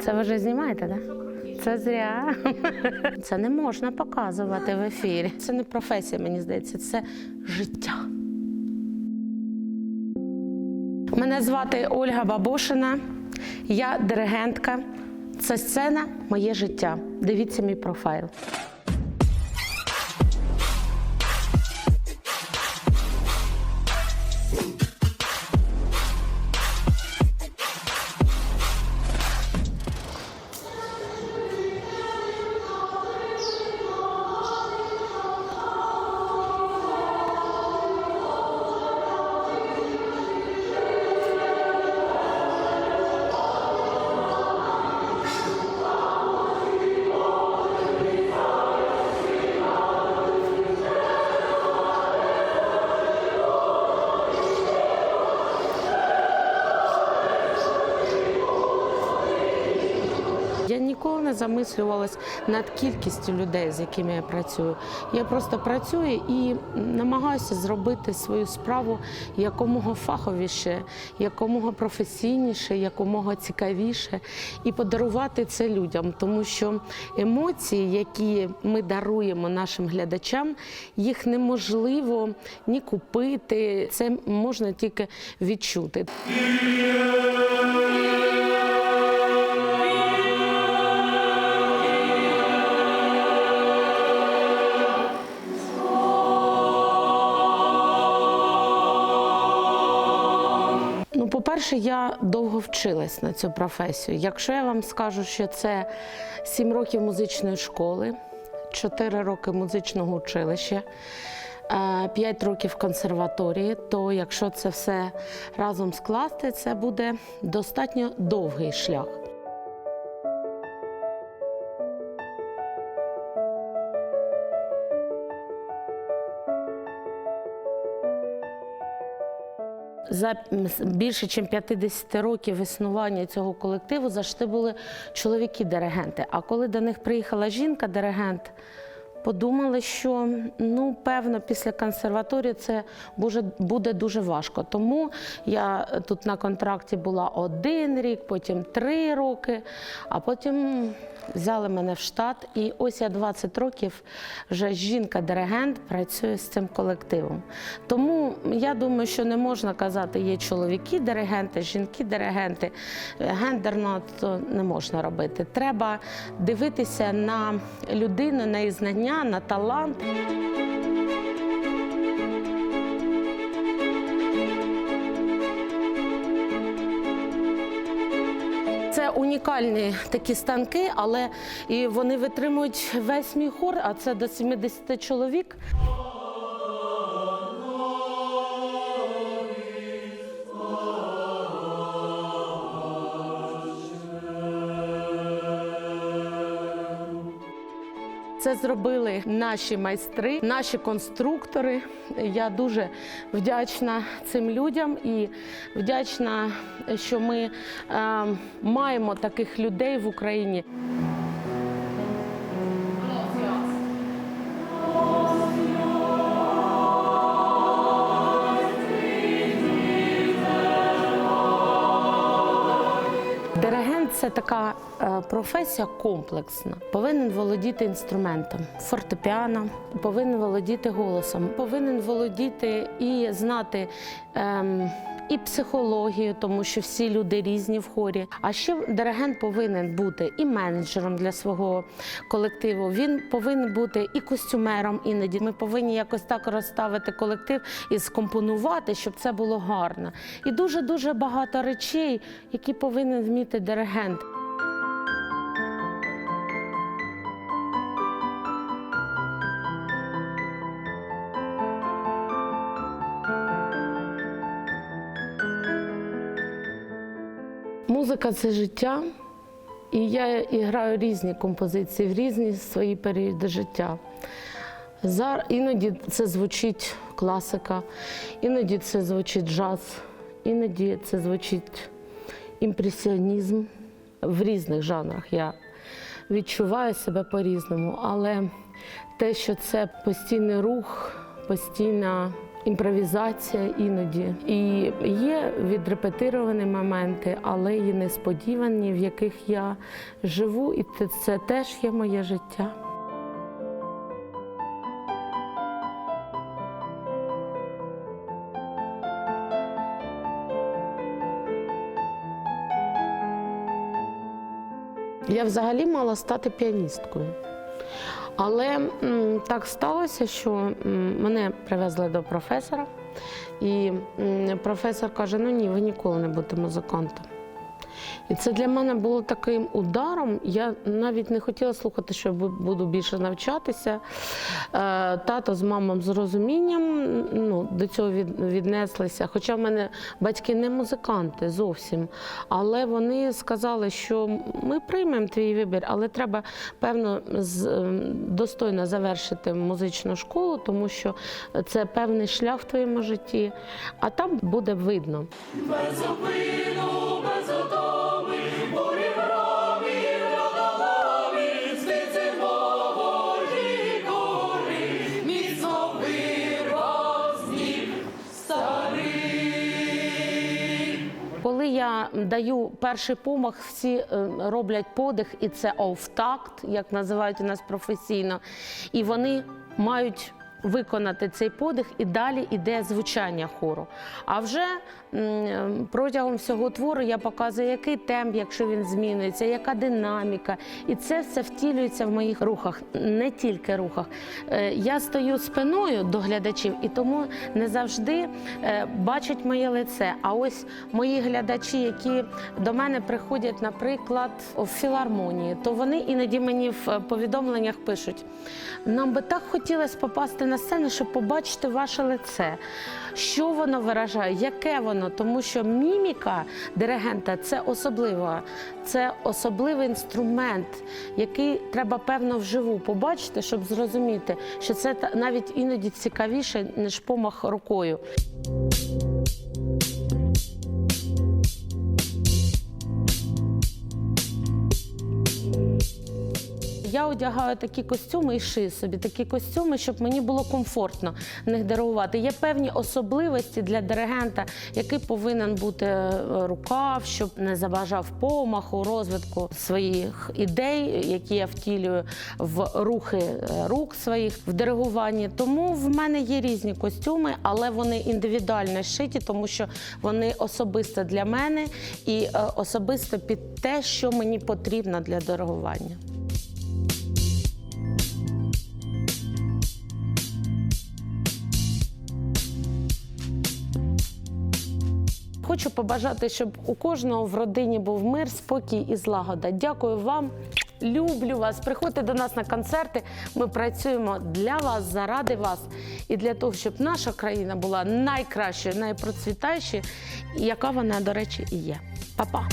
Це ви вже знімаєте, так? Це зря. Це не можна показувати в ефірі. Це не професія, мені здається, це життя. Мене звати Ольга Бабошина, я диригентка. Це сцена моє життя. Дивіться мій профайл. Ніколи не замислювалась над кількістю людей, з якими я працюю. Я просто працюю і намагаюся зробити свою справу якомога фаховіше, якомога професійніше, якомога цікавіше і подарувати це людям, тому що емоції, які ми даруємо нашим глядачам, їх неможливо ні купити. Це можна тільки відчути. По-перше, я довго вчилась на цю професію. Якщо я вам скажу, що це 7 років музичної школи, 4 роки музичного училища, 5 років консерваторії, то якщо це все разом скласти, це буде достатньо довгий шлях. За більше ніж 50 років існування цього колективу завжди були чоловіки-диригенти. А коли до них приїхала жінка-диригент, подумали, що ну певно після консерваторії це буде, дуже важко. Тому я тут на контракті була один рік, потім три роки, а потім взяли мене в штат. І ось я 20 років вже жінка-диригент працює з цим колективом. Тому я думаю, що не можна казати, є чоловіки-диригенти, жінки-диригенти. Гендерно то не можна робити. Треба дивитися на людину, на її знання, на талант. Це унікальні такі станки, але і вони витримують весь мій хор, а це до 70 чоловік. Це зробили наші майстри, наші конструктори. Я дуже вдячна цим людям і вдячна, що ми е, маємо таких людей в Україні. Це така е, професія комплексна. Повинен володіти інструментом, фортепіано, повинен володіти голосом, повинен володіти і знати. ем, і психологію, тому що всі люди різні в хорі. А ще диригент повинен бути і менеджером для свого колективу. Він повинен бути і костюмером іноді. Ми повинні якось так розставити колектив і скомпонувати, щоб це було гарно. І дуже дуже багато речей, які повинен вміти диригент. Музика це життя, і я граю різні композиції в різні свої періоди життя. Зар... Іноді це звучить класика, іноді це звучить джаз, іноді це звучить імпресіонізм. В різних жанрах я відчуваю себе по-різному, але те, що це постійний рух, постійна імпровізація іноді. І є відрепетировані моменти, але і несподівані, в яких я живу, і це теж є моє життя. Я взагалі мала стати піаністкою. Але так сталося, що мене привезли до професора, і професор каже: ну ні, ви ніколи не будете музикантом. І це для мене було таким ударом. Я навіть не хотіла слухати, що буду більше навчатися. Е, Тато з мамом з розумінням ну, до цього віднеслися. Хоча в мене батьки не музиканти зовсім. Але вони сказали, що ми приймемо твій вибір, але треба певно ем, достойно завершити музичну школу, тому що це певний шлях в твоєму житті, а там буде видно. Коли даю перший помах, всі е, роблять подих, і це офтакт, як називають у нас професійно. І вони мають виконати цей подих, і далі йде звучання хору. А вже протягом всього твору я показую, який темп, якщо він змінюється, яка динаміка. І це все втілюється в моїх рухах, не тільки рухах. Е, Я стою спиною до глядачів, і тому не завжди е, бачать моє лице. А ось мої глядачі, які до мене приходять, наприклад, в філармонії, то вони іноді мені в повідомленнях пишуть: нам би так хотілося попасти на сцену, щоб побачити ваше лице. Що воно виражає, яке воно? Тому що міміка диригента це особлива, це особливий інструмент, який треба певно вживу побачити, щоб зрозуміти, що це навіть іноді цікавіше, ніж помах рукою. Я одягаю такі костюми і шию собі такі костюми, щоб мені було комфортно в них диригувати. Є певні особливості для диригента, який повинен бути е, рукав, щоб не заважав помаху, розвитку своїх ідей, які я втілюю в рухи е, рук своїх в диригуванні. Тому в мене є різні костюми, але вони індивідуально шиті, тому що вони особисто для мене і е, особисто під те, що мені потрібно для диригування. Хочу побажати, щоб у кожного в родині був мир, спокій і злагода. Дякую вам. Люблю вас. Приходьте до нас на концерти. Ми працюємо для вас, заради вас і для того, щоб наша країна була найкращою, найпроцвітаючою, яка вона, до речі, і є. Па-па!